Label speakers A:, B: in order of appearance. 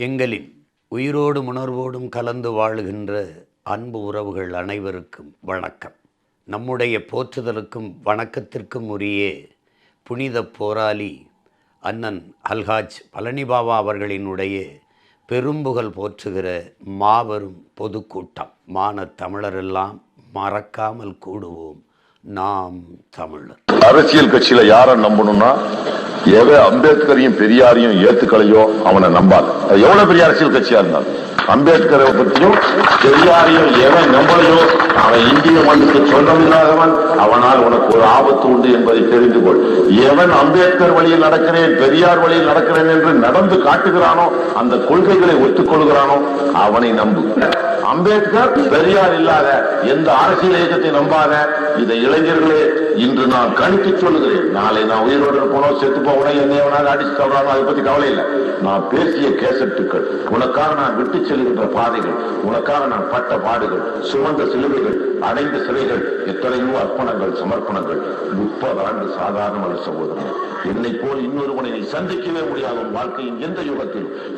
A: எங்களின் உயிரோடும் உணர்வோடும் கலந்து வாழுகின்ற அன்பு உறவுகள் அனைவருக்கும் வணக்கம். நம்முடைய போற்றுதலுக்கும் வணக்கத்திற்கும் உரிய புனித போராளி அண்ணன் அல்ஹாஜ் பழனிபாபா அவர்களினுடைய பெரும்புகழ் போற்றுகிற மாபெரும் பொதுக்கூட்டம். மான தமிழரெல்லாம் மறக்காமல் கூடுவோம். நாம் தமிழர்.
B: அரசியல் கட்சியில் யாரை நம்பணும்னா எவன் அம்பேத்கரையும் பெரியாரையும் ஏத்துக்கலையோ அவனை நம்பாது. எவ்வளவு பெரிய அரசியல் கட்சியா இருந்தாலும். அம்பேத்கரை பற்றியும் பெரியாரையும் எவன் நம்பலையோ அவன் இந்திய மண்ணுக்கு சொந்தமில்லாதவன் அவனால் உனக்கு ஒரு ஆபத்து உண்டு என்பதை தெரிந்து கொள். எவன் அம்பேத்கர் வழியில் நடக்கிறேன் பெரியார் வழியில் நடக்கிறேன் என்று நடந்து காட்டுகிறானோ அந்த கொள்கைகளை ஒத்துக்கொள்கிறானோ அவனை நம்பு. அம்பேத்கர் பெரியார் இல்லாத எந்த அரசியல் இயக்கத்தை நம்பாத இதை இளைஞர்களே இன்று நான் கணித்து சொல்லுகிறேன். நாளை நான் உயிரோடு போனோம் செத்து போவனோ என்னை எவனாவது அடிச்சு சொல்றானோ அதை பத்தி கவலை இல்லை. நான் பேசிய கேசட்டுக்கள் உனக்காக நான் விட்டு செல்கின்ற பாதைகள் உனக்காக நான் பட்ட பாடுகள் சுமந்த சிலுவைகள் அடைந்த சிலைகள் எத்தனையோ அர்ப்பணங்கள் சமர்ப்பணங்கள் முப்பது ஆண்டு சாதாரண சகோதரன் என்னை போல் இன்னொருவனை சந்திக்கவே முடியாது வாழ்க்கையின் எந்த யுகத்திலும்